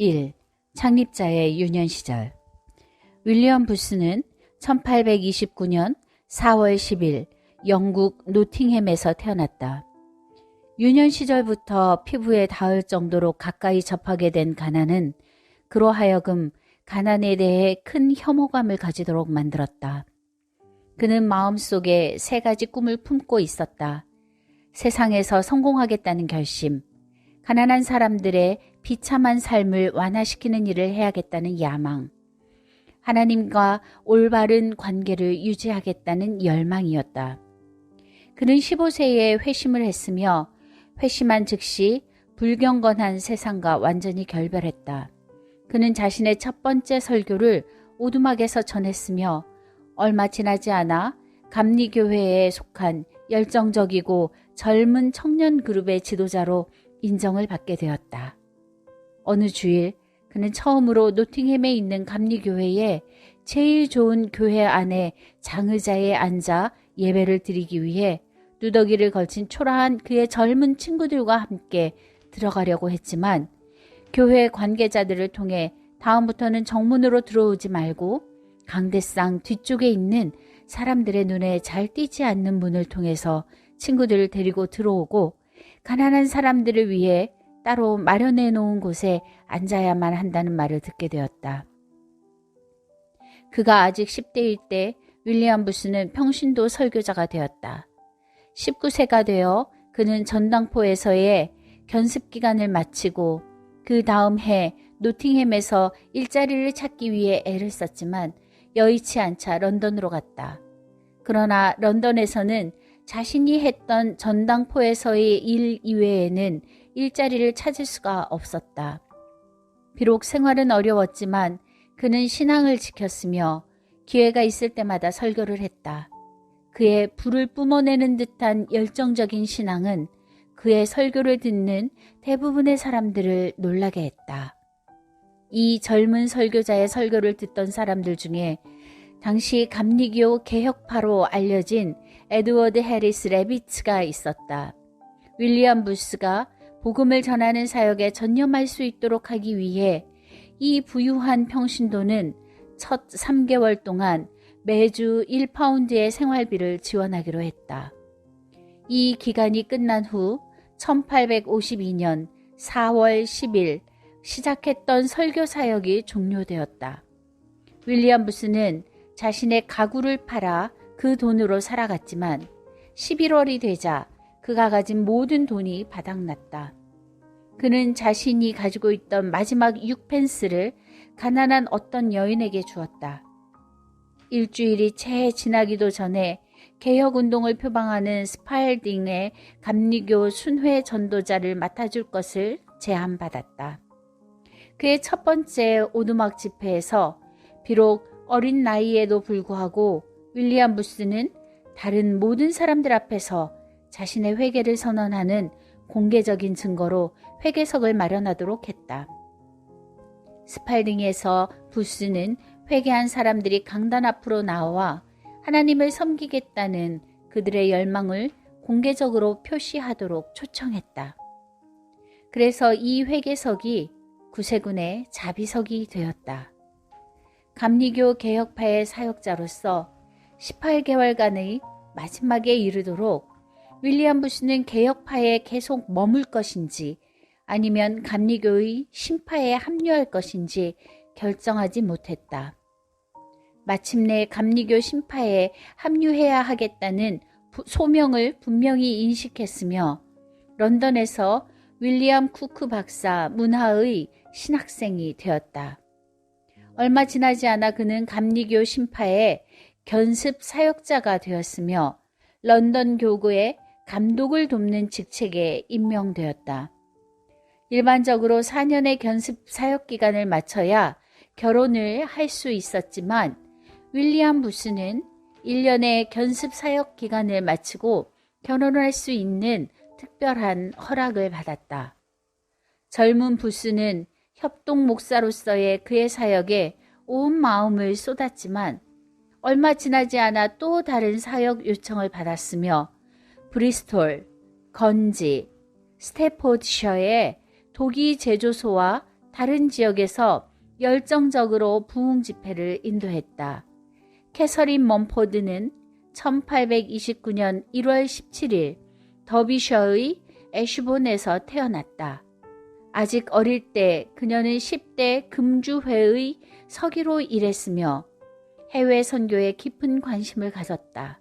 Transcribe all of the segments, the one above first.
1. 창립자의 유년 시절 윌리엄 부스는 1829년 4월 10일 영국 노팅햄에서 태어났다. 유년 시절부터 피부에 닿을 정도로 가까이 접하게 된 가난은 그로 하여금 가난에 대해 큰 혐오감을 가지도록 만들었다. 그는 마음속에 세 가지 꿈을 품고 있었다. 세상에서 성공하겠다는 결심, 가난한 사람들의 비참한 삶을 완화시키는 일을 해야겠다는 야망, 하나님과 올바른 관계를 유지하겠다는 열망이었다. 그는 15세에 회심을 했으며 회심한 즉시 불경건한 세상과 완전히 결별했다. 그는 자신의 첫 번째 설교를 오두막에서 전했으며 얼마 지나지 않아 감리교회에 속한 열정적이고 젊은 청년 그룹의 지도자로 인정을 받게 되었다. 어느 주일 그는 처음으로 노팅햄에 있는 감리교회에 제일 좋은 교회 안에 장의자에 앉아 예배를 드리기 위해 누더기를 걸친 초라한 그의 젊은 친구들과 함께 들어가려고 했지만 교회 관계자들을 통해 다음부터는 정문으로 들어오지 말고 강대상 뒤쪽에 있는 사람들의 눈에 잘 띄지 않는 문을 통해서 친구들을 데리고 들어오고 가난한 사람들을 위해 따로 마련해 놓은 곳에 앉아야만 한다는 말을 듣게 되었다. 그가 아직 10대일 때 윌리엄 부스는 평신도 설교자가 되었다. 19세가 되어 그는 전당포에서의 견습 기간을 마치고 그 다음 해 노팅햄에서 일자리를 찾기 위해 애를 썼지만 여의치 않자 런던으로 갔다. 그러나 런던에서는 자신이 했던 전당포에서의 일 이외에는 일자리를 찾을 수가 없었다. 비록 생활은 어려웠지만 그는 신앙을 지켰으며 기회가 있을 때마다 설교를 했다. 그의 불을 뿜어내는 듯한 열정적인 신앙은 그의 설교를 듣는 대부분의 사람들을 놀라게 했다. 이 젊은 설교자의 설교를 듣던 사람들 중에 당시 감리교 개혁파로 알려진 에드워드 해리스 레비츠가 있었다. 윌리엄 부스가 복음을 전하는 사역에 전념할 수 있도록 하기 위해 이 부유한 평신도는 첫 3개월 동안 매주 1파운드의 생활비를 지원하기로 했다. 이 기간이 끝난 후 1852년 4월 10일 시작했던 설교 사역이 종료되었다. 윌리엄 부스는 자신의 가구를 팔아 그 돈으로 살아갔지만 11월이 되자 그가 가진 모든 돈이 바닥났다. 그는 자신이 가지고 있던 마지막 6펜스를 가난한 어떤 여인에게 주었다. 일주일이 채 지나기도 전에 개혁운동을 표방하는 스파일딩의 감리교 순회 전도자를 맡아줄 것을 제안받았다. 그의 첫 번째 오두막 집회에서 비록 어린 나이에도 불구하고 윌리엄 부스는 다른 모든 사람들 앞에서 자신의 회개를 선언하는 공개적인 증거로 회개석을 마련하도록 했다. 스팔딩에서 부스는 회개한 사람들이 강단 앞으로 나와 하나님을 섬기겠다는 그들의 열망을 공개적으로 표시하도록 초청했다. 그래서 이 회개석이 구세군의 자비석이 되었다. 감리교 개혁파의 사역자로서 18개월간의 마지막에 이르도록 윌리엄 부스는 개혁파에 계속 머물 것인지 아니면 감리교의 신파에 합류할 것인지 결정하지 못했다. 마침내 감리교 신파에 합류해야 하겠다는 소명을 분명히 인식했으며 런던에서 윌리엄 쿠크 박사 문화의 신학생이 되었다. 얼마 지나지 않아 그는 감리교 신파에 견습 사역자가 되었으며 런던 교구의 감독을 돕는 직책에 임명되었다. 일반적으로 4년의 견습 사역 기간을 마쳐야 결혼을 할 수 있었지만 윌리엄 부스는 1년의 견습 사역 기간을 마치고 결혼을 할 수 있는 특별한 허락을 받았다. 젊은 부스는 협동 목사로서의 그의 사역에 온 마음을 쏟았지만 얼마 지나지 않아 또 다른 사역 요청을 받았으며 브리스톨, 건지, 스테포드셔의 독이 제조소와 다른 지역에서 열정적으로 부흥 집회를 인도했다. 캐서린 먼포드는 1829년 1월 17일 더비셔의 애슈본에서 태어났다. 아직 어릴 때 그녀는 10대 금주회의 서기로 일했으며 해외 선교에 깊은 관심을 가졌다.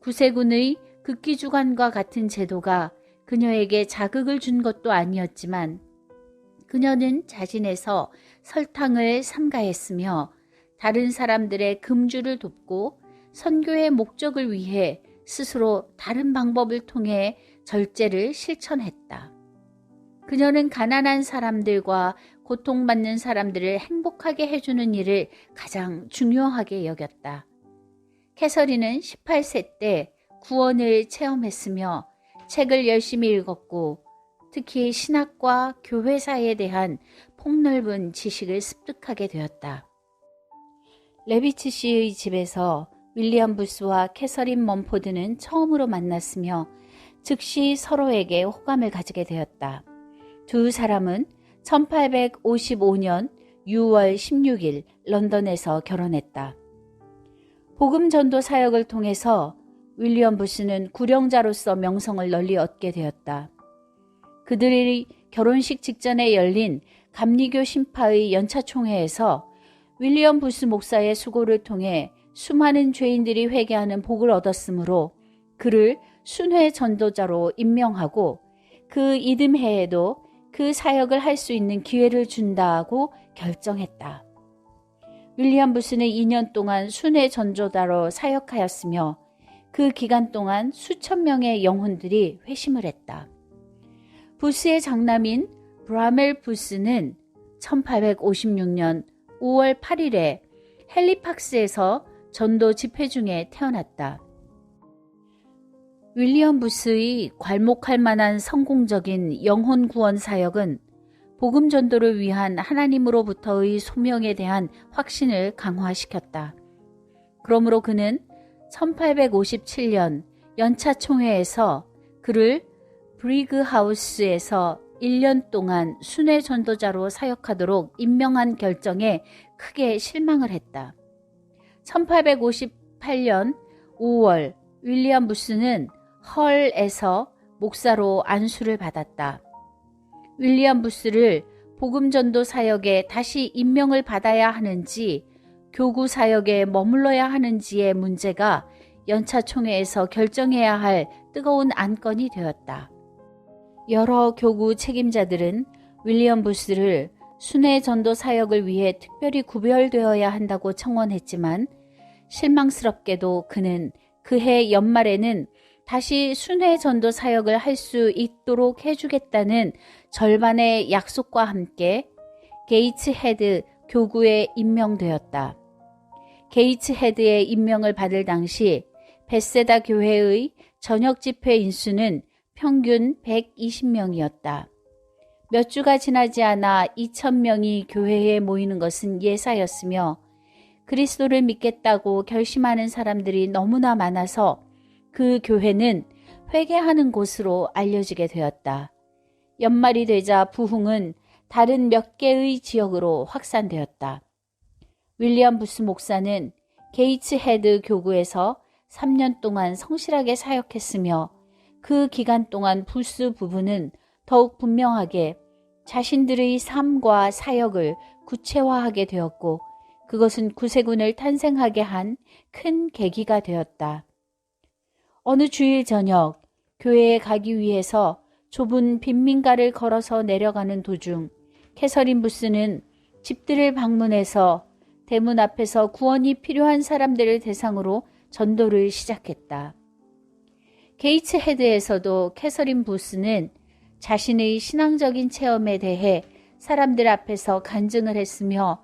구세군의 극기주관과 같은 제도가 그녀에게 자극을 준 것도 아니었지만 그녀는 자신에서 설탕을 삼가했으며 다른 사람들의 금주를 돕고 선교의 목적을 위해 스스로 다른 방법을 통해 절제를 실천했다. 그녀는 가난한 사람들과 고통받는 사람들을 행복하게 해주는 일을 가장 중요하게 여겼다. 캐서린은 18세 때 구원을 체험했으며 책을 열심히 읽었고 특히 신학과 교회사에 대한 폭넓은 지식을 습득하게 되었다. 레비츠 씨의 집에서 윌리엄 부스와 캐서린 먼포드는 처음으로 만났으며 즉시 서로에게 호감을 가지게 되었다. 두 사람은 1855년 6월 16일 런던에서 결혼했다. 복음 전도 사역을 통해서 윌리엄 부스는 구령자로서 명성을 널리 얻게 되었다. 그들이 결혼식 직전에 열린 감리교 신파의 연차총회에서 윌리엄 부스 목사의 수고를 통해 수많은 죄인들이 회개하는 복을 얻었으므로 그를 순회 전도자로 임명하고 그 이듬해에도 그 사역을 할 수 있는 기회를 준다고 결정했다. 윌리엄 부스는 2년 동안 순회 전도자로 사역하였으며 그 기간 동안 수천 명의 영혼들이 회심을 했다. 부스의 장남인 브라멜 부스는 1856년 5월 8일에 헬리팍스에서 전도 집회 중에 태어났다. 윌리엄 부스의 괄목할 만한 성공적인 영혼 구원 사역은 복음 전도를 위한 하나님으로부터의 소명에 대한 확신을 강화시켰다. 그러므로 그는 1857년 연차 총회에서 그를 브리그 하우스에서 1년 동안 순회 전도자로 사역하도록 임명한 결정에 크게 실망을 했다. 1858년 5월 윌리엄 부스는 헐에서 목사로 안수를 받았다. 윌리엄 부스를 복음 전도 사역에 다시 임명을 받아야 하는지 교구 사역에 머물러야 하는지의 문제가 연차 총회에서 결정해야 할 뜨거운 안건이 되었다. 여러 교구 책임자들은 윌리엄 부스를 순회 전도 사역을 위해 특별히 구별되어야 한다고 청원했지만 실망스럽게도 그는 그해 연말에는 다시 순회 전도 사역을 할 수 있도록 해주겠다는 절반의 약속과 함께 게이츠 헤드 교구에 임명되었다. 게이츠 헤드의 임명을 받을 당시 베세다 교회의 저녁 집회 인수는 평균 120명이었다. 몇 주가 지나지 않아 2천명이 교회에 모이는 것은 예사였으며 그리스도를 믿겠다고 결심하는 사람들이 너무나 많아서 그 교회는 회개하는 곳으로 알려지게 되었다. 연말이 되자 부흥은 다른 몇 개의 지역으로 확산되었다. 윌리엄 부스 목사는 게이츠 헤드 교구에서 3년 동안 성실하게 사역했으며 그 기간 동안 부스 부부는 더욱 분명하게 자신들의 삶과 사역을 구체화하게 되었고 그것은 구세군을 탄생하게 한 큰 계기가 되었다. 어느 주일 저녁 교회에 가기 위해서 좁은 빈민가를 걸어서 내려가는 도중 캐서린 부스는 집들을 방문해서 대문 앞에서 구원이 필요한 사람들을 대상으로 전도를 시작했다. 게이츠 헤드에서도 캐서린 부스는 자신의 신앙적인 체험에 대해 사람들 앞에서 간증을 했으며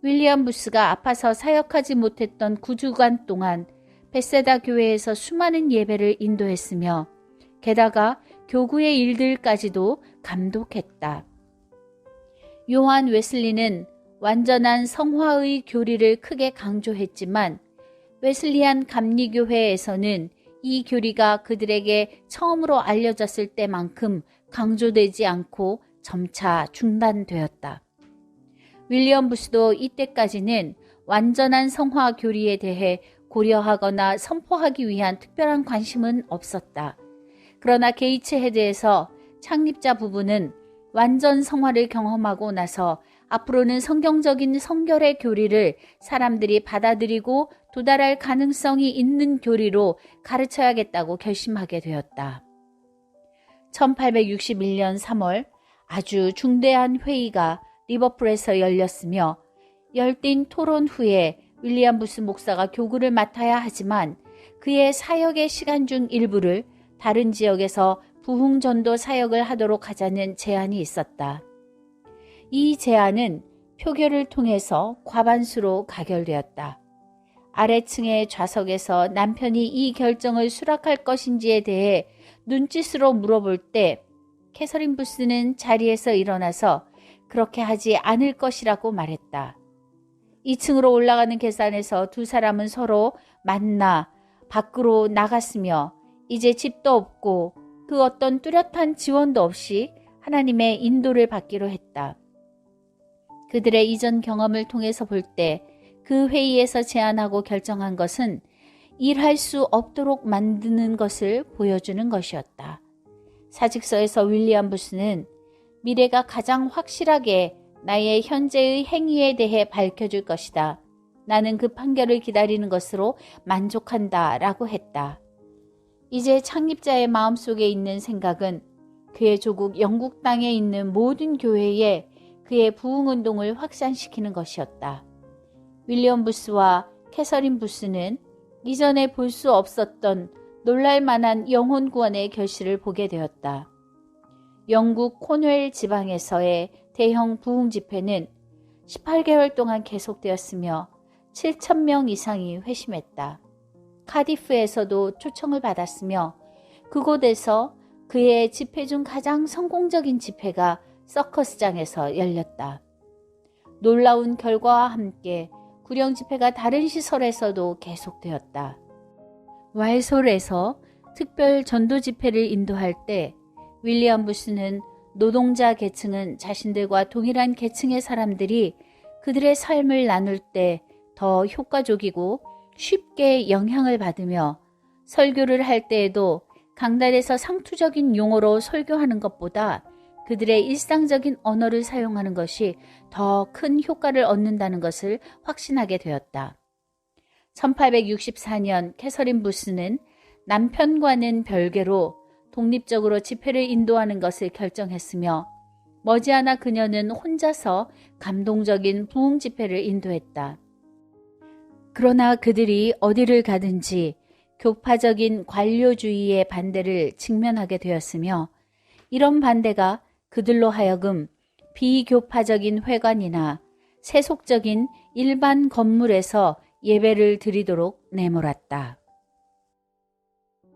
윌리엄 부스가 아파서 사역하지 못했던 9주간 동안 베세다 교회에서 수많은 예배를 인도했으며 게다가 교구의 일들까지도 감독했다. 요한 웨슬리는 완전한 성화의 교리를 크게 강조했지만 웨슬리안 감리교회에서는 이 교리가 그들에게 처음으로 알려졌을 때만큼 강조되지 않고 점차 중단되었다. 윌리엄 부스도 이때까지는 완전한 성화 교리에 대해 고려하거나 선포하기 위한 특별한 관심은 없었다. 그러나 게이츠 헤드에서 창립자 부부는 완전 성화를 경험하고 나서 앞으로는 성경적인 성결의 교리를 사람들이 받아들이고 도달할 가능성이 있는 교리로 가르쳐야겠다고 결심하게 되었다. 1861년 3월 아주 중대한 회의가 리버풀에서 열렸으며 열띤 토론 후에 윌리엄 부스 목사가 교구를 맡아야 하지만 그의 사역의 시간 중 일부를 다른 지역에서 부흥전도 사역을 하도록 하자는 제안이 있었다. 이 제안은 표결을 통해서 과반수로 가결되었다. 아래층의 좌석에서 남편이 이 결정을 수락할 것인지에 대해 눈짓으로 물어볼 때 캐서린 부스는 자리에서 일어나서 그렇게 하지 않을 것이라고 말했다. 2층으로 올라가는 계단에서 두 사람은 서로 만나 밖으로 나갔으며 이제 집도 없고 그 어떤 뚜렷한 지원도 없이 하나님의 인도를 받기로 했다. 그들의 이전 경험을 통해서 볼 때 그 회의에서 제안하고 결정한 것은 일할 수 없도록 만드는 것을 보여주는 것이었다. 사직서에서 윌리엄 부스는 미래가 가장 확실하게 나의 현재의 행위에 대해 밝혀줄 것이다. 나는 그 판결을 기다리는 것으로 만족한다. 라고 했다. 이제 창립자의 마음속에 있는 생각은 그의 조국 영국 땅에 있는 모든 교회에 그의 부흥운동을 확산시키는 것이었다. 윌리엄 부스와 캐서린 부스는 이전에 볼 수 없었던 놀랄만한 영혼 구원의 결실을 보게 되었다. 영국 코넬 지방에서의 대형 부흥 집회는 18개월 동안 계속되었으며 7천명 이상이 회심했다. 카디프에서도 초청을 받았으며 그곳에서 그의 집회 중 가장 성공적인 집회가 서커스장에서 열렸다. 놀라운 결과와 함께 구령 집회가 다른 시설에서도 계속되었다. 와이솔에서 특별 전도 집회를 인도할 때 윌리엄 부스는 노동자 계층은 자신들과 동일한 계층의 사람들이 그들의 삶을 나눌 때 더 효과적이고 쉽게 영향을 받으며 설교를 할 때에도 강단에서 상투적인 용어로 설교하는 것보다 그들의 일상적인 언어를 사용하는 것이 더 큰 효과를 얻는다는 것을 확신하게 되었다. 1864년 캐서린 부스는 남편과는 별개로 독립적으로 집회를 인도하는 것을 결정했으며 머지않아 그녀는 혼자서 감동적인 부흥 집회를 인도했다. 그러나 그들이 어디를 가든지 교파적인 관료주의의 반대를 직면하게 되었으며 이런 반대가 그들로 하여금 비교파적인 회관이나 세속적인 일반 건물에서 예배를 드리도록 내몰았다.